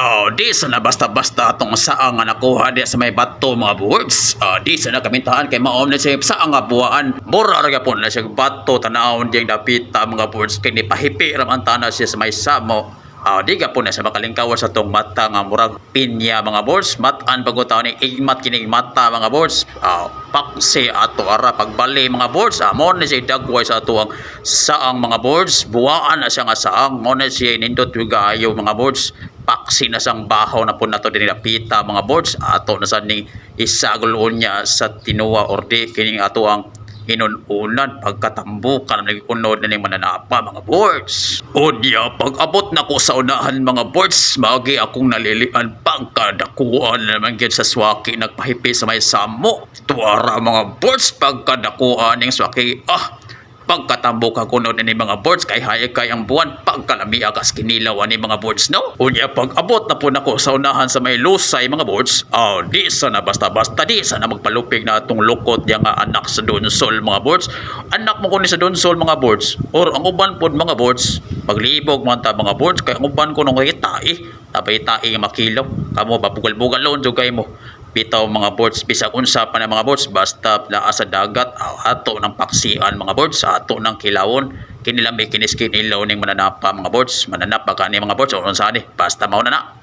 Oh, di sa basta-basta atong saang nga nakuha di sa may bato mga boards. Oh, di sa kamintahan kay maom na siya saang nga buwaan. Mura ra gyapon na siya bato tanawon diyang dapita mga boards kay ni pahipi ra man tana siya sa may samo. Ah, di ka po na sa makalingkawa sa tong mata nga murag pinya mga boards. Matan pagutaw ni igmat kining mata mga boards. Ah, paksi ato ara pagbali mga boards. Ah, mo na siya dagway sa ato ang saang mga boards. Buwaan na siya nga saang. Mo na siya nindot yung mga boards. Paksi na sang bahaw na po na to din pita mga boards. Ato na sa ni isagulon niya sa tinuwa or di kining ato ang inununan pagkatambukan ng unod na ng mananapa mga boards. Unya, pag abot na ko sa unahan mga boards, magi akong nalilian pagkadakuan naman gyud sa swaki nagpahipi sa may samo. Tuwara mga boards pagkadakuan ng swaki. Ah, pagkatambok ako noon ni mga boards kay hayag kay ang buwan pagkalami akas kinilaw ni mga boards no? Unya pag abot na po nako sa unahan sa may lusay mga boards oh di sa na basta basta di sa na magpalupig na atong lukot yang anak sa donsol mga boards. Anak mo ko ni sa donsol mga boards or ang uban pod mga boards paglibog man ta mga boards kay ang uban ko nung tae tapay tae nga makilaw kamo babugal-bugal lon jugay mo. Bitaw mga boards bisag unsa pa na mga boards basta naa sa dagat aw ato ng paksian mga boards ato ng kilawon. Kinilambi kinis kinilaw ning mananapa mga boards. Mananap ba kani mga boards. O unsa ni? Basta mao na na